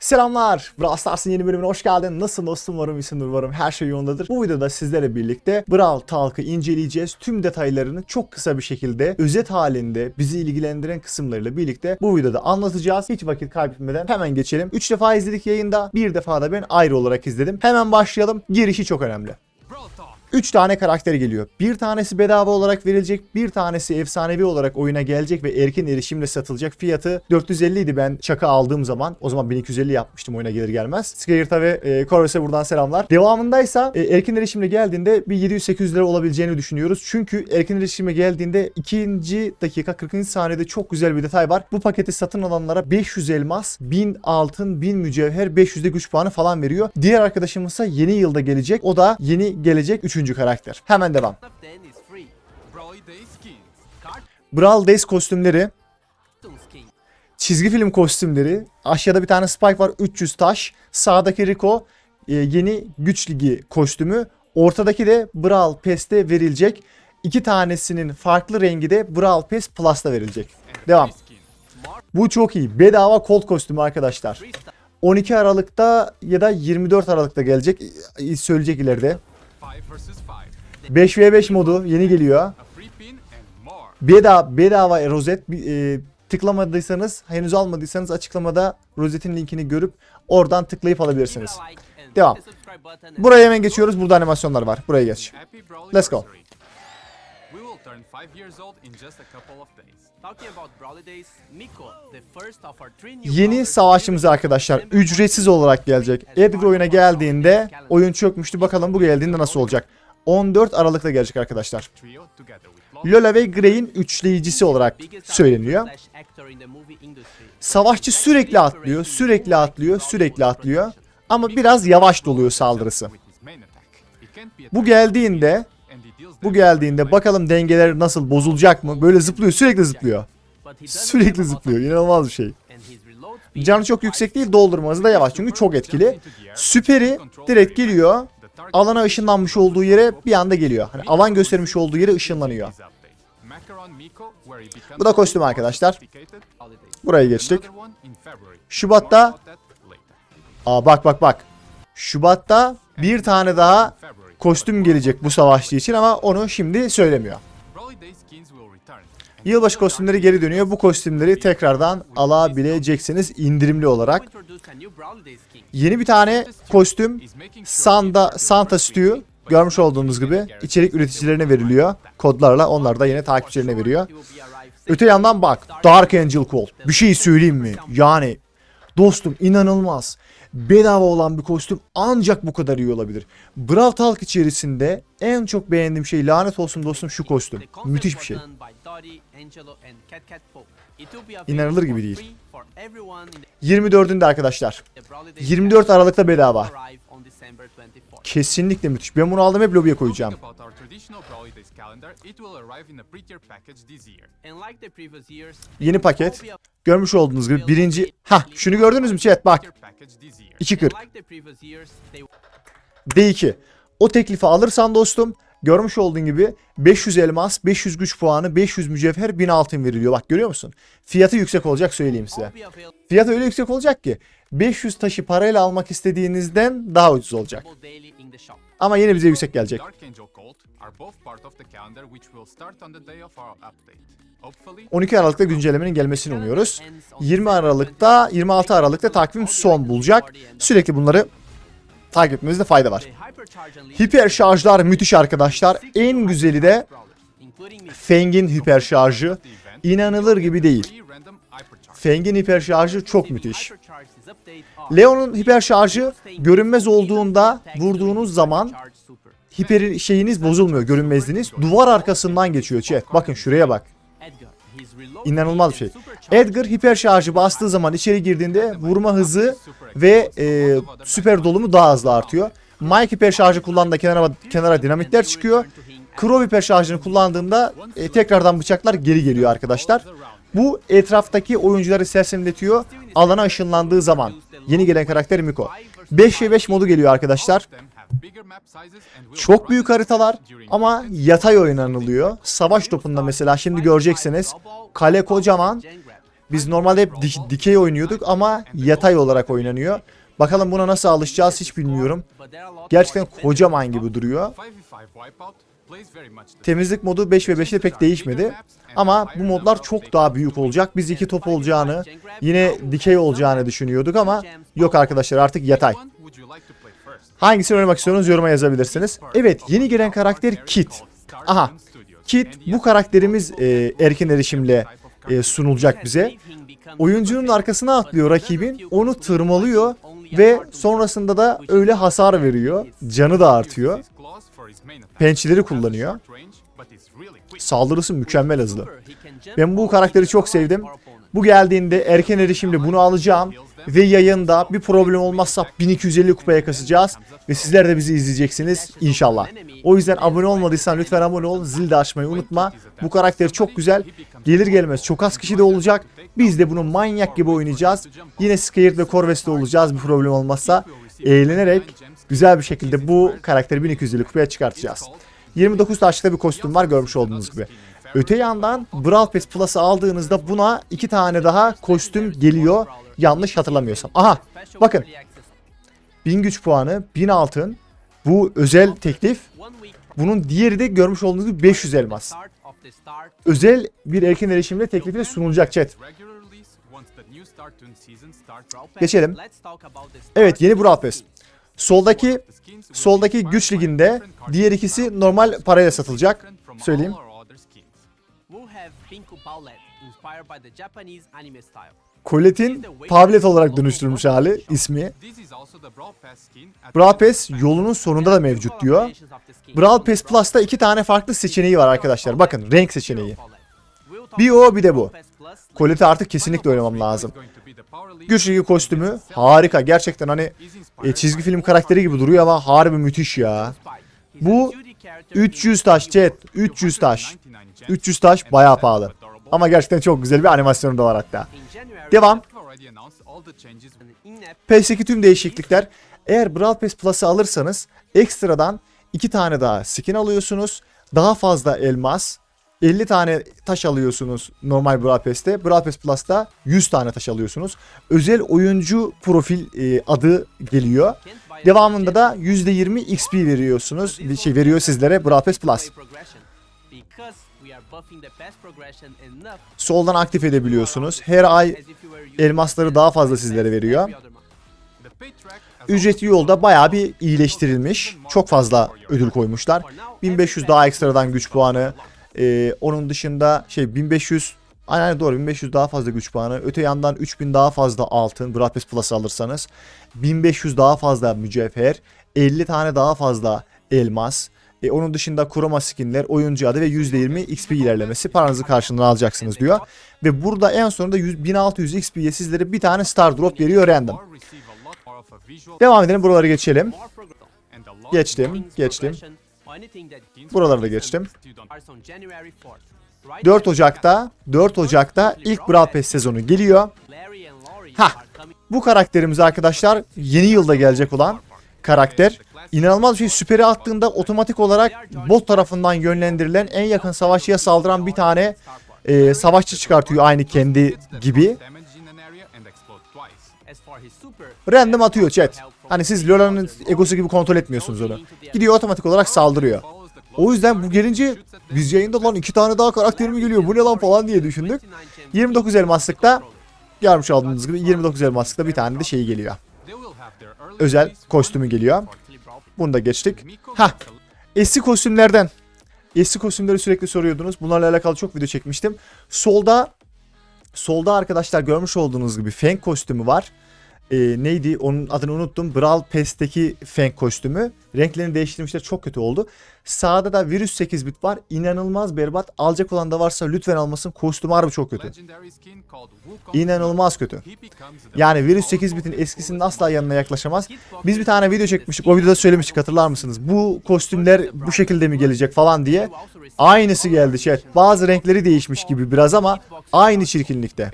Selamlar. Brawl Stars'ın yeni bölümüne hoş geldin. Nasıl dostum umarım iyisindir umarım her şey yolundadır. Bu videoda sizlerle birlikte Brawl Talk'ı inceleyeceğiz. Tüm detaylarını çok kısa bir şekilde özet halinde bizi ilgilendiren kısımlarıyla birlikte bu videoda anlatacağız. Hiç vakit kaybetmeden hemen geçelim. 3 defa izledik yayında. Bir defa da ben ayrı olarak izledim. Hemen başlayalım. Girişi çok önemli. 3 tane karakter geliyor. Bir tanesi bedava olarak verilecek, bir tanesi efsanevi olarak oyuna gelecek ve erken erişimle satılacak. Fiyatı 450 idi ben çaka aldığım zaman. O zaman 1250 yapmıştım oyuna gelir gelmez. Skeirta ve e, Corvus'e buradan selamlar. Devamındaysa e, erken erişimle geldiğinde bir 700-800 lira olabileceğini düşünüyoruz. Çünkü erken erişime geldiğinde 2. dakika 40. saniyede çok güzel bir detay var. Bu paketi satın alanlara 500 elmas, 1000 altın, 1000 mücevher, 500 de güç puanı falan veriyor. Diğer arkadaşımızsa yeni yılda gelecek. O da yeni gelecek 3. karakter. Hemen devam. Brawl Days kostümleri, çizgi film kostümleri. Aşağıda bir tane Spike var 300 taş. Sağdaki Rico e, yeni güç ligi kostümü. Ortadaki de Brawl Pass'te verilecek. İki tanesinin farklı rengi de Brawl Pass Plus'ta verilecek. Devam. Bu çok iyi. Bedava Colt kostümü arkadaşlar. Free stuff. 12 Aralık'ta ya da 24 Aralık'ta gelecek. Söyleyecek ileride. 5 vs 5. 5v5 modu yeni geliyor. Bedava, bedava rozet e, tıklamadıysanız, henüz almadıysanız açıklamada rozetin linkini görüp oradan tıklayıp alabilirsiniz. Devam. Buraya hemen geçiyoruz. Burada animasyonlar var. Buraya geç. Let's go. Turn 5 years old in just a couple of days. Talking about Brawly Days, Miko, the first of our three new Yeni savaşçımız arkadaşlar ücretsiz olarak gelecek. Edgar oyuna geldiğinde oyun çökmüştü. Bakalım bu geldiğinde nasıl olacak. 14 Aralık'ta gelecek arkadaşlar. Lola. Ve Grey'in üçleyicisi olarak söyleniyor. Savaşçı sürekli atlıyor, sürekli atlıyor, sürekli atlıyor. Ama biraz yavaş doluyor saldırısı. Bu geldiğinde bu geldiğinde bakalım dengeler nasıl bozulacak mı? Böyle zıplıyor, sürekli zıplıyor. Sürekli zıplıyor. İnanılmaz bir şey. Canı çok yüksek değil, slow. doldurması da yavaş çünkü çok etkili. Süperi direkt geliyor. Alana ışınlanmış olduğu yere bir anda geliyor. Hani alan göstermiş olduğu yere ışınlanıyor. Bu da kostüm arkadaşlar. Buraya geçtik. Şubat'ta. Aa bak bak bak. Şubat'ta bir tane daha. Kostüm gelecek bu savaşçı için ama onu şimdi söylemiyor. Yılbaşı kostümleri geri dönüyor. Bu kostümleri tekrardan alabileceksiniz indirimli olarak. Yeni bir tane kostüm Santa Santa Stew görmüş olduğunuz gibi içerik üreticilerine veriliyor. Kodlarla onlar da yine takipçilerine veriyor. Öte yandan bak Dark Angel Colt. Bir şey söyleyeyim mi? Yani dostum inanılmaz. Bedava olan bir kostüm ancak bu kadar iyi olabilir. Brawl Talk içerisinde en çok beğendiğim şey lanet olsun dostum şu kostüm. Müthiş bir şey. İnanılır gibi değil. free for everyone in 24'ünde arkadaşlar. the Brawly Days 24 calendar Aralık'ta bedava. arrive on December 24th. Kesinlikle müthiş. Ben bunu aldım hep lobiye koyacağım. Yeni paket. Görmüş olduğunuz gibi birinci... Ha şunu gördünüz mü chat bak. Prettier package this year. 2.40. and like the previous years, they D2. O teklifi alırsan dostum görmüş olduğun gibi 500 elmas, 500 güç puanı, 500 mücevher, 1000 altın veriliyor. Bak görüyor musun? Fiyatı yüksek olacak söyleyeyim size. all be available Fiyat öyle yüksek olacak ki 500 taşı parayla almak istediğinizden daha ucuz olacak. Ama yine bize yüksek gelecek. Dark Angel Colt are both part of the calendar which will start on the day of our update. Hopefully, 12 Aralık'ta güncellemenin gelmesini umuyoruz. 20 Aralık'ta, 26 Aralık'ta takvim son bulacak. Sürekli bunları takip etmemizde fayda var. Hiper şarjlar müthiş arkadaşlar. En güzeli de. Feng'in hiper şarjı. İnanılır gibi değil. Feng'in hiper şarjı çok müthiş. Leon'un hiper şarjı görünmez olduğunda vurduğunuz zaman hiper şeyiniz bozulmuyor görünmezliğiniz. Duvar arkasından geçiyor chat. Bakın şuraya bak. İnanılmaz bir şey. Edgar hiper şarjı bastığı zaman içeri girdiğinde vurma hızı ve e, süper dolumu daha hızlı artıyor. Mike hiper şarjı kullandığında kenara, kenara dinamitler çıkıyor. Crow hiper şarjını kullandığında e, tekrardan bıçaklar geri geliyor arkadaşlar. Bu etraftaki oyuncuları sersemletiyor alana ışınlandığı zaman. Yeni gelen karakter Miko. 5v5 modu geliyor arkadaşlar. Çok büyük haritalar ama yatay oynanılıyor. Savaş topunda mesela şimdi göreceksiniz kale kocaman Biz normalde hep dik- dikey oynuyorduk ama yatay olarak oynanıyor. Bakalım buna nasıl alışacağız hiç bilmiyorum. Gerçekten kocaman gibi duruyor. 5v5 wipeout plays very much the Temizlik modu 5 ve 5'te pek değişmedi. Ama bu modlar çok daha büyük olacak. Biz iki top olacağını, yine dikey olacağını düşünüyorduk ama yok arkadaşlar artık yatay. Hangisini oynamak istiyorsunuz yoruma yazabilirsiniz. Evet yeni gelen karakter Kit. Aha Kit bu karakterimiz e, erken erişimle e, sunulacak bize. Oyuncunun arkasına atlıyor rakibin, onu tırmalıyor ve sonrasında da öyle hasar veriyor. Canı da artıyor. Pençeleri kullanıyor. Saldırısı mükemmel hızlı. Ben bu karakteri çok sevdim. Bu geldiğinde erken erişimle bunu alacağım ve yayında bir problem olmazsa 1250 kupaya kasacağız ve sizler de bizi izleyeceksiniz inşallah. O yüzden abone olmadıysan lütfen abone ol, zil de açmayı unutma. Bu karakter çok güzel. Gelir gelmez çok az kişi de olacak. Biz de bunu manyak gibi oynayacağız. Yine Scared ve Corvus'ta olacağız bir problem olmazsa. Eğlenerek güzel bir şekilde bu karakteri 1250 kupaya çıkartacağız. 29 taşlı bir kostüm var görmüş olduğunuz gibi. Öte yandan Brawl Pass Plus'ı aldığınızda buna iki tane daha kostüm geliyor. Yanlış hatırlamıyorsam. Aha bakın 1000 güç puanı, 1000 altın. Bu özel teklif. Bunun diğeri de görmüş olduğunuz gibi 500 elmas. Özel bir erken erişimle teklifi sunulacak chat. Geçelim. Evet yeni Brawl Pass. Soldaki soldaki güç liginde diğer ikisi normal parayla satılacak. Söyleyeyim. Colette'in Pavlet olarak dönüştürülmüş hali ismi. Brawl Pass yolunun sonunda da mevcut diyor. Brawl Pass Plus'ta iki tane farklı seçeneği var arkadaşlar. Bakın renk seçeneği. Bir o bir de bu. Colette artık kesinlikle oynamam lazım. Güç ligi kostümü harika. Gerçekten hani e, çizgi film karakteri gibi duruyor ama harbi müthiş ya. Bu 300 taş chat. 300 taş. 300 taş bayağı pahalı. Ama gerçekten çok güzel bir animasyonu da var hatta. Devam. PES'teki tüm değişiklikler. Eğer Brawl Pass Plus'ı alırsanız ekstradan 2 tane daha skin alıyorsunuz. Daha fazla elmas. 50 tane taş alıyorsunuz normal Brawl Pass'te. Brawl Pass Plus'ta 100 tane taş alıyorsunuz. Özel oyuncu profil e, adı geliyor. Devamında da %20 XP veriyorsunuz. Bir şey veriyor sizlere Brawl Pass Plus. Soldan aktif edebiliyorsunuz. Her ay elmasları daha fazla sizlere veriyor. Ücretli yolda bayağı bir iyileştirilmiş. Çok fazla ödül koymuşlar. 1500 daha ekstradan güç puanı. Ee, onun dışında şey 1500 Aynen doğru 1500 daha fazla güç puanı. Öte yandan 3000 daha fazla altın Pass Plus alırsanız. 1500 daha fazla mücevher. 50 tane daha fazla elmas. E, onun dışında kurama skinler, oyuncu adı ve %20 XP ilerlemesi paranızı karşılığında alacaksınız diyor. Ve burada en sonunda 100, 1600 XP'ye sizlere bir tane Star Drop veriyor random. Devam edelim buraları geçelim. Geçtim, geçtim. Buraları da geçtim. 4 Ocak'ta 4 Ocak'ta ilk Brawl Pass sezonu geliyor. Ha, bu karakterimiz arkadaşlar yeni yılda gelecek olan karakter. İnanılmaz bir şey süperi attığında otomatik olarak bot tarafından yönlendirilen en yakın savaşçıya saldıran bir tane e, savaşçı çıkartıyor aynı kendi gibi. Random atıyor chat. Hani siz Lola'nın egosu gibi kontrol etmiyorsunuz onu. Gidiyor otomatik olarak saldırıyor. O yüzden bu gelince biz yayında lan iki tane daha karakterim geliyor bu ne lan falan diye düşündük. 29 elmaslıkta görmüş olduğunuz gibi 29 elmaslıkta bir tane de şey geliyor. Özel kostümü geliyor. Bunu da geçtik. Ha, eski kostümlerden. Eski kostümleri sürekli soruyordunuz. Bunlarla alakalı çok video çekmiştim. Solda solda arkadaşlar görmüş olduğunuz gibi Fang kostümü var. Ee, neydi? Onun adını unuttum. Brawl Pass'teki Fang kostümü. Renklerini değiştirmişler. Çok kötü oldu. Sağda da Virüs 8 bit var. İnanılmaz berbat. Alacak olan da varsa lütfen almasın. Kostüm harbi çok kötü. İnanılmaz kötü. Yani Virüs 8 bitin eskisinin asla yanına yaklaşamaz. Biz bir tane video çekmiştik. O videoda söylemiştik hatırlar mısınız? Bu kostümler bu şekilde mi gelecek falan diye. Aynısı geldi chat. Bazı renkleri değişmiş gibi biraz ama aynı çirkinlikte.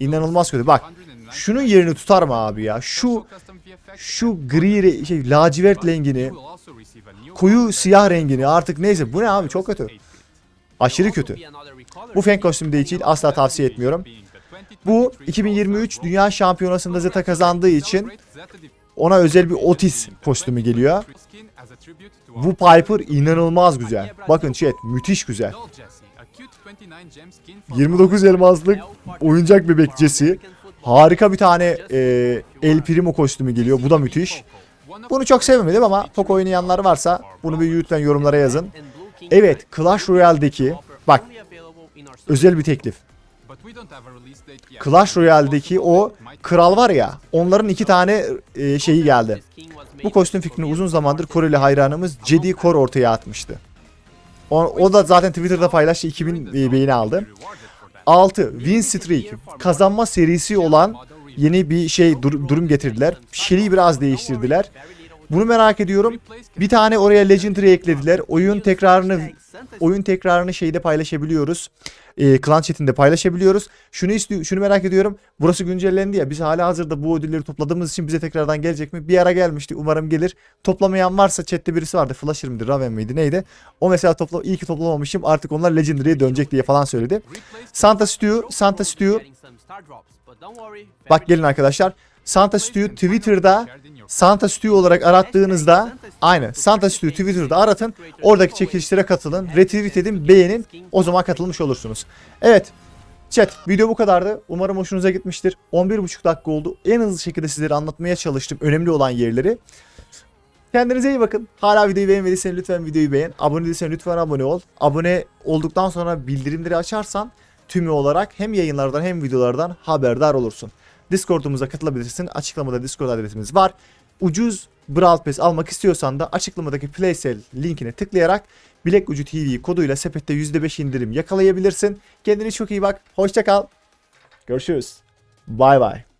İnanılmaz kötü. Bak şunun yerini tutar mı abi ya? Şu şu gri şey lacivert rengini, koyu siyah rengini artık neyse bu ne abi çok kötü. Aşırı kötü. Bu Fang kostümü için asla tavsiye etmiyorum. Bu 2023 Dünya Şampiyonası'nda Zeta kazandığı için ona özel bir Otis kostümü geliyor. Bu Piper inanılmaz güzel. Bakın chat müthiş güzel. 29 elmaslık oyuncak bebek Jesse. Harika bir tane e, El Primo kostümü geliyor. Bu da müthiş. Bunu çok sevmedim ama Poco oynayanlar varsa bunu bir lütfen yorumlara yazın. Evet, Clash Royale'deki bak özel bir teklif. Clash Royale'deki o kral var ya onların iki tane e, şeyi geldi. Bu kostüm fikrini uzun zamandır Koreli hayranımız Jedi Core ortaya atmıştı. O, o da zaten Twitter'da paylaştı 2000 beğeni aldı. 6. Win Streak. Kazanma serisi olan yeni bir şey dur- durum getirdiler. Şeli'yi biraz değiştirdiler. Bunu merak ediyorum. Bir tane oraya Legendary eklediler. Oyun tekrarını oyun tekrarını şeyde paylaşabiliyoruz. E, Clan chatinde paylaşabiliyoruz. Şunu istiyor, şunu merak ediyorum. Burası güncellendi ya. Biz hala hazırda bu ödülleri topladığımız için bize tekrardan gelecek mi? Bir ara gelmişti. Umarım gelir. Toplamayan varsa chatte birisi vardı. Flasher mıydı, Raven miydi, neydi? O mesela topla iyi ki toplamamışım. Artık onlar Legendary'e dönecek diye falan söyledi. Santa Stew, Santa Stew. Bak gelin arkadaşlar. Santa Stew Twitter'da Santa Stew olarak arattığınızda aynı Santa Stew Twitter'da aratın. Oradaki çekilişlere katılın. Retweet edin, beğenin. O zaman katılmış olursunuz. Evet. Chat video bu kadardı. Umarım hoşunuza gitmiştir. 11,5 dakika oldu. En hızlı şekilde sizlere anlatmaya çalıştım önemli olan yerleri. Kendinize iyi bakın. Hala videoyu beğenmediysen lütfen videoyu beğen. Abone değilsen lütfen abone ol. Abone olduktan sonra bildirimleri açarsan tümü olarak hem yayınlardan hem videolardan haberdar olursun. Discord'umuza katılabilirsin. Açıklamada Discord adresimiz var. Ucuz Brawl Pass almak istiyorsan da açıklamadaki PlaySale linkine tıklayarak Bilek Ucu TV koduyla sepette %5 indirim yakalayabilirsin. Kendine çok iyi bak. Hoşça kal. Görüşürüz. Bye bye.